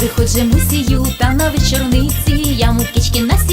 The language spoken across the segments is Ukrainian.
Приходь та на вечорниці я мукички на сі.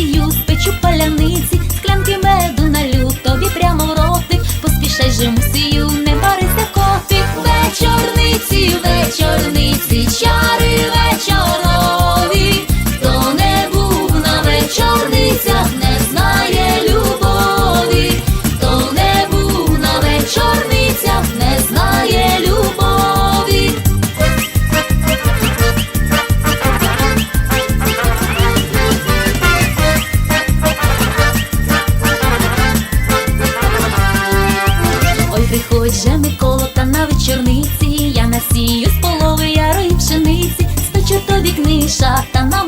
Приходь же колота на вечорниці, я насію з полови ярої пшениці, сточу тобі книша та на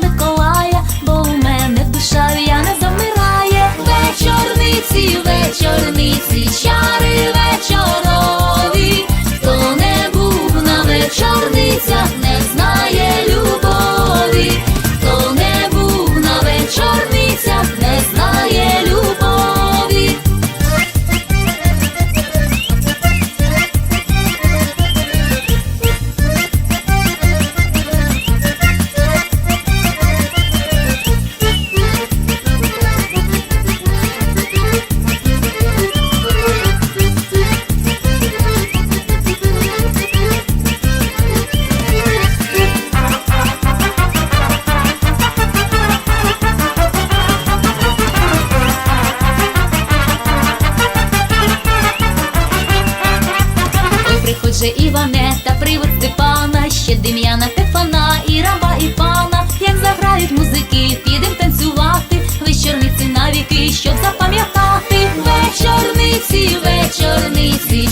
приходь Іване, та привод Степана, ще Дем'яна, Стефана, і раба, і пана, як заграють музики, підем танцювати, вечорниці навіки, щоб запам'ятати. Вечорниці, вечорниці.